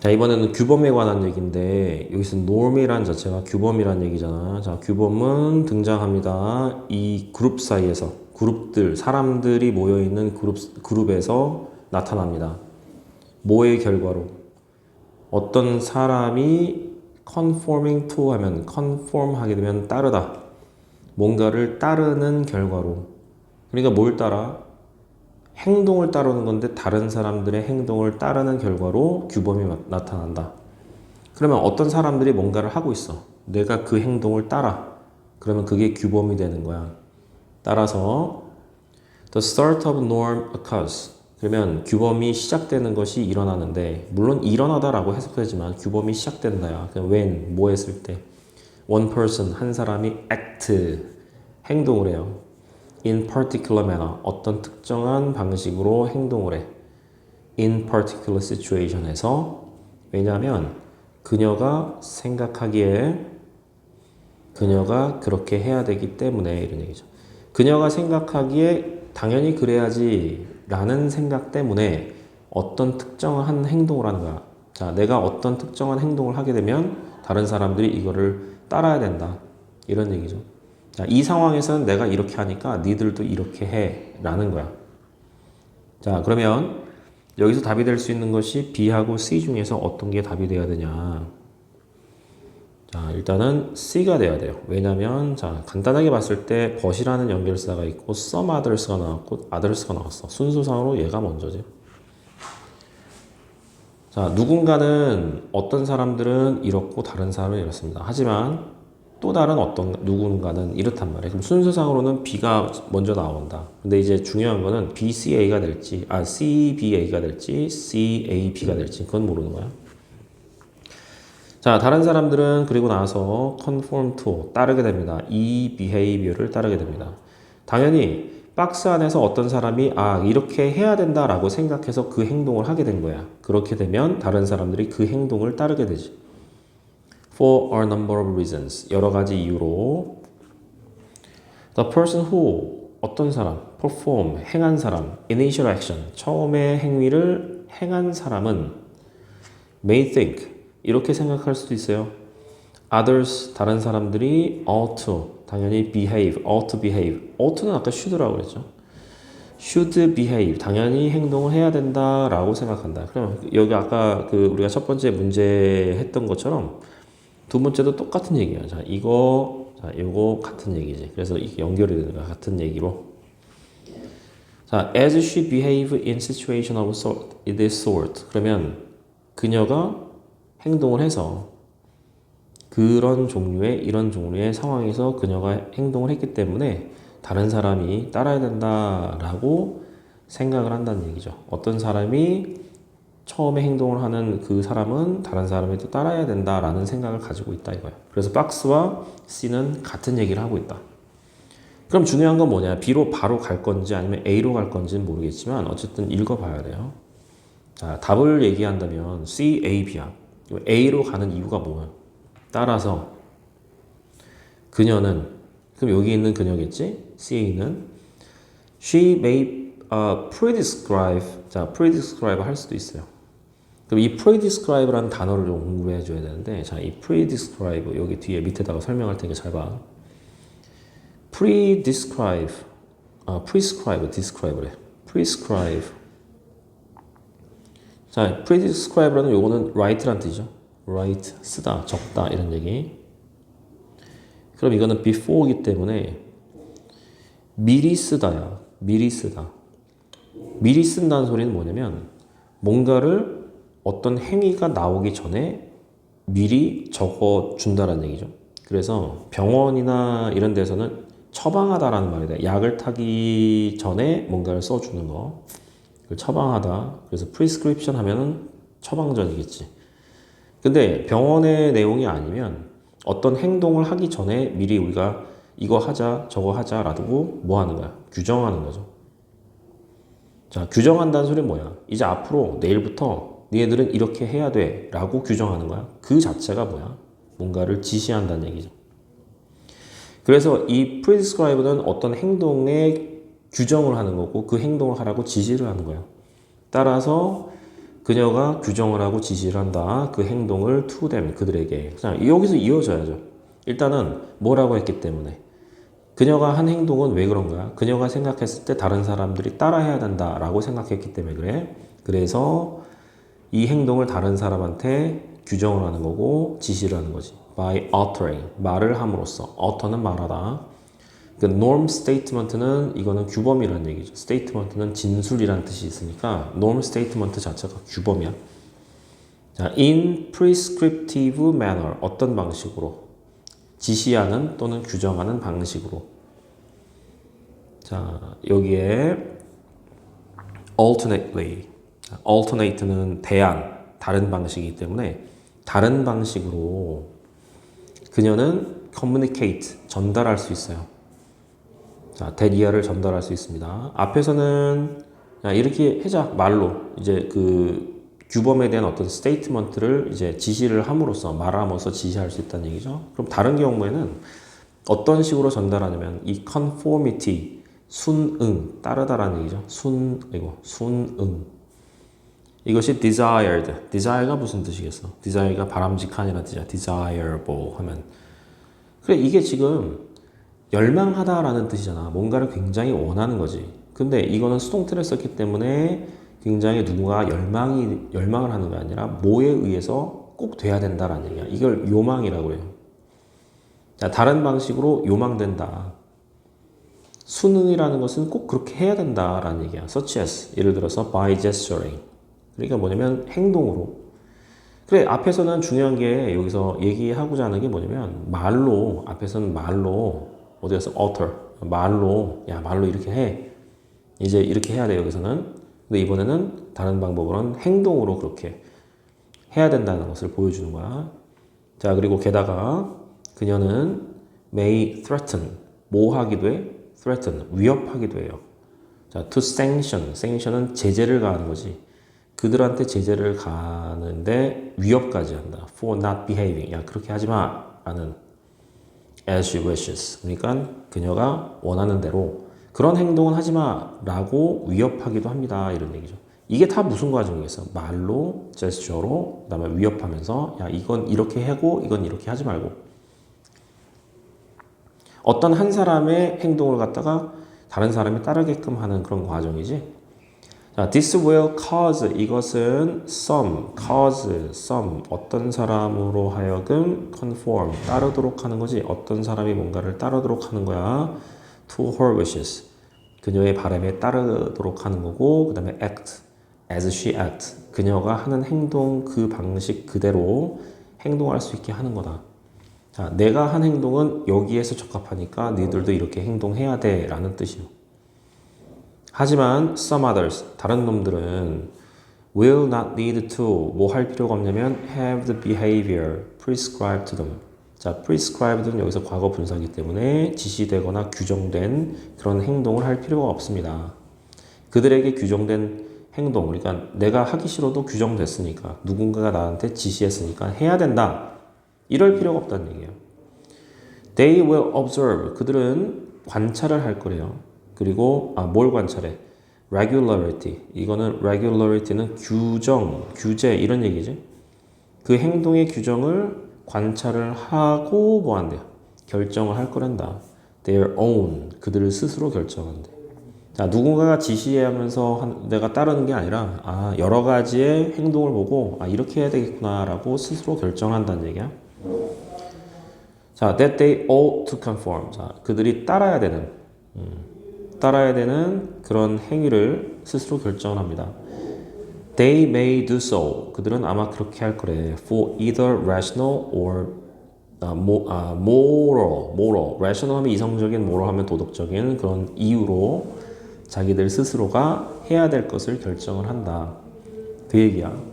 자, 이번에는 규범에 관한 얘기인데, 여기서 norm이란 자체가 규범이란 얘기잖아. 자, 규범은 등장합니다. 이 그룹 사이에서, 그룹들, 사람들이 모여있는 그룹, 그룹에서 나타납니다. 뭐의 결과로? 어떤 사람이 conforming to 하면, conform 하게 되면 따르다. 뭔가를 따르는 결과로. 그러니까 뭘 따라? 행동을 따르는 건데 다른 사람들의 행동을 따르는 결과로 규범이 나- 나타난다. 그러면 어떤 사람들이 뭔가를 하고 있어. 내가 그 행동을 따라. 그러면 그게 규범이 되는 거야. 따라서 the start of norm occurs. 그러면 규범이 시작되는 것이 일어나는데 물론 일어나다라고 해석되지만 규범이 시작된다야. when 뭐 했을 때 one person 한 사람이 act 행동을 해요. In particular manner 어떤 특정한 방식으로 행동을 해. in particular situation에서 왜냐하면 그녀가 생각하기에 그녀가 그렇게 해야 되기 때문에 이런 얘기죠. 그녀가 생각하기에 당연히 그래야지 라는 생각 때문에 어떤 특정한 행동을 하는 거야. 자, 내가 어떤 특정한 행동을 하게 되면 다른 사람들이 이거를 따라야 된다. 이런 얘기죠. 자, 이 상황에서는 내가 이렇게 하니까 니들도 이렇게 해. 라는 거야. 자, 그러면 여기서 답이 될 수 있는 것이 B하고 C 중에서 어떤 게 답이 돼야 되냐. 자, 일단은 C가 돼야 돼요. 왜냐면, 자, 간단하게 봤을 때, 벗이라는 연결사가 있고, some others가 나왔고, others가 나왔어. 순서상으로 얘가 먼저지. 자, 누군가는, 어떤 사람들은 이렇고, 다른 사람은 이렇습니다. 하지만, 또 다른 어떤, 누군가는 이렇단 말이에요. 그럼 순서상으로는 B가 먼저 나온다. 근데 이제 중요한 거는 B, C, A가 될지, 아, C, B, A가 될지, C, A, B가 될지, 그건 모르는 거야. 자, 다른 사람들은 그리고 나서 conform to 따르게 됩니다. 이 behavior를 따르게 됩니다. 당연히 박스 안에서 어떤 사람이 아, 이렇게 해야 된다라고 생각해서 그 행동을 하게 된 거야. 그렇게 되면 다른 사람들이 그 행동을 따르게 되지. For a number of reasons. 여러 가지 이유로 The person who 어떤 사람, perform, 행한 사람, initial action, 처음에 행위를 행한 사람은 may think, 이렇게 생각할 수도 있어요. Others, 다른 사람들이 ought to, 당연히 behave, ought to behave. ought는 아까 should라고 그랬죠. should behave, 당연히 행동을 해야 된다라고 생각한다. 그럼 여기 아까 그 우리가 첫 번째 문제 했던 것처럼 두 번째도 똑같은 얘기야. 자, 이거, 자, 이거 같은 얘기지. 그래서 연결이 되는 거야. 같은 얘기로. 자, as she behave in situation of sort, this sort. 그러면 그녀가 행동을 해서 그런 종류의 이런 종류의 상황에서 그녀가 행동을 했기 때문에 다른 사람이 따라야 된다라고 생각을 한다는 얘기죠. 어떤 사람이 처음에 행동을 하는 그 사람은 다른 사람이 또 따라야 된다라는 생각을 가지고 있다 이거예요. 그래서 박스와 C는 같은 얘기를 하고 있다. 그럼 중요한 건 뭐냐? B로 바로 갈 건지 아니면 A로 갈 건지는 모르겠지만 어쨌든 읽어봐야 돼요. 자, 답을 얘기한다면 C, A, B야. A로 가는 이유가 뭐야? 따라서 그녀는 그럼 여기 있는 그녀겠지? CA는 she may uh, prescribe 자 prescribe 할 수도 있어요. 그럼 이 prescribe라는 단어를 좀 공부해 줘야 되는데 자 이 prescribe 여기 뒤에 밑에다가 설명할 테니까 잘 봐. prescribe 아 prescribe describe래. prescribe 자 prescribe라는 요거는 write란 뜻이죠. write 쓰다 적다 이런 얘기. 그럼 이거는 before이기 때문에 미리 쓰다야. 미리 쓰다. 미리 쓴다는 소리는 뭐냐면 뭔가를 어떤 행위가 나오기 전에 미리 적어 준다는 얘기죠. 그래서 병원이나 이런 데서는 처방하다라는 말이다. 약을 타기 전에 뭔가를 써주는 거. 처방하다. 그래서 prescription 하면은 처방전이겠지. 근데 병원의 내용이 아니면 어떤 행동을 하기 전에 미리 우리가 이거 하자, 저거 하자라고 뭐 하는 거야? 규정하는 거죠. 자, 규정한다는 소리는 뭐야? 이제 앞으로 내일부터 니네들은 이렇게 해야 돼 라고 규정하는 거야. 그 자체가 뭐야? 뭔가를 지시한다는 얘기죠. 그래서 이 prescribe는 어떤 행동에 규정을 하는 거고 그 행동을 하라고 지시를 하는 거야. 따라서 그녀가 규정을 하고 지시를 한다. 그 행동을 to them 그들에게. 자, 여기서 이어져야죠. 일단은 뭐라고 했기 때문에 그녀가 한 행동은 왜 그런 거야? 그녀가 생각했을 때 다른 사람들이 따라해야 된다라고 생각했기 때문에 그래. 그래서 이 행동을 다른 사람한테 규정을 하는 거고 지시를 하는 거지. by uttering 말을 함으로써 utter는 말하다. 그 norm statement는 이거는 규범이라는 얘기죠. statement는 진술이라는 뜻이 있으니까 norm statement 자체가 규범이야. 자, in prescriptive manner 어떤 방식으로 지시하는 또는 규정하는 방식으로. 자, 여기에 alternately alternate는 대안, 다른 방식이기 때문에 다른 방식으로 그녀는 communicate, 전달할 수 있어요. 자, 대리아를 전달할 수 있습니다. 앞에서는 야, 이렇게 해자 말로 이제 그 규범에 대한 어떤 스테이트먼트를 이제 지시를 함으로써 말함으로써 지시할 수 있다는 얘기죠. 그럼 다른 경우에는 어떤 식으로 전달하냐면 이 conformity 순응 따르다라는 얘기죠. 순 이거 순응 이것이 desired. desire가 무슨 뜻이겠어? desire가 바람직한이라는 뜻이야. desirable 하면 그래 이게 지금 열망하다라는 뜻이잖아. 뭔가를 굉장히 원하는 거지. 근데 이거는 수동태를 썼기 때문에 굉장히 누군가 열망이 열망을 하는 게 아니라 뭐에 의해서 꼭 돼야 된다라는 얘기야. 이걸 요망이라고 해요. 자, 다른 방식으로 요망된다. 수능이라는 것은 꼭 그렇게 해야 된다라는 얘기야. such as 예를 들어서 by gesturing. 그러니까 뭐냐면 행동으로. 그래 앞에서는 중요한 게 여기서 얘기하고자 하는 게 뭐냐면 말로 앞에서는 말로 어디에서 utter 말로. 야 말로 이렇게 해. 이제 이렇게 해야 돼 여기서는. 근데 이번에는 다른 방법으로는 행동으로 그렇게 해야 된다는 것을 보여주는 거야. 자 그리고 게다가 그녀는 may threaten. 뭐 하기도 해? threaten. 위협하기도 해요. 자 to sanction. sanction은 제재를 가하는 거지 그들한테 제재를 가는데 위협까지 한다 for not behaving 야 그렇게 하지 마 라는 as she wishes. 그러니까 그녀가 원하는 대로 그런 행동은 하지 마 라고 위협하기도 합니다. 이런 얘기죠. 이게 다 무슨 과정이겠어? 말로, 제스처로, 그 다음에 위협하면서 야 이건 이렇게 하고 이건 이렇게 하지 말고 어떤 한 사람의 행동을 갖다가 다른 사람이 따르게끔 하는 그런 과정이지. 자, this will cause 이것은 some, cause some 어떤 사람으로 하여금 conform 따르도록 하는 거지. 어떤 사람이 뭔가를 따르도록 하는 거야. to her wishes 그녀의 바람에 따르도록 하는 거고 그 다음에 act as she act 그녀가 하는 행동 그 방식 그대로 행동할 수 있게 하는 거다. 자, 내가 한 행동은 여기에서 적합하니까 너희들도 이렇게 행동해야 돼라는 뜻이요. 하지만 some others 다른 놈들은 will not need to 뭐 할 필요가 없냐면 have the behavior prescribed to them. 자, prescribed는 여기서 과거 분사이기 때문에 지시되거나 규정된 그런 행동을 할 필요가 없습니다. 그들에게 규정된 행동, 그러니까 내가 하기 싫어도 규정됐으니까 누군가가 나한테 지시했으니까 해야 된다. 이럴 필요가 없다는 얘기예요. They will observe. 그들은 관찰을 할 거래요. 그리고 아, 뭘 관찰해? regularity. 이거는 regularity는 규정, 규제 이런 얘기지. 그 행동의 규정을 관찰을 하고 뭐 한대요? 결정을 할 거란다. their own. 그들을 스스로 결정한대. 자, 누군가가 지시하면서 한- 내가 따르는 게 아니라 아, 여러 가지의 행동을 보고 아, 이렇게 해야 되겠구나라고 스스로 결정한다는 얘기야. 자, that they ought to conform. 자, 그들이 따라야 되는 음, 따라야 되는 그런 행위를 스스로 결정합니다. They may do so. 그들은 아마 그렇게 할 거래. For either rational or 아, 모, 아, moral, moral. rational 하면 이성적인, moral 하면 도덕적인 그런 이유로 자기들 스스로가 해야 될 것을 결정을 한다. 그 얘기야.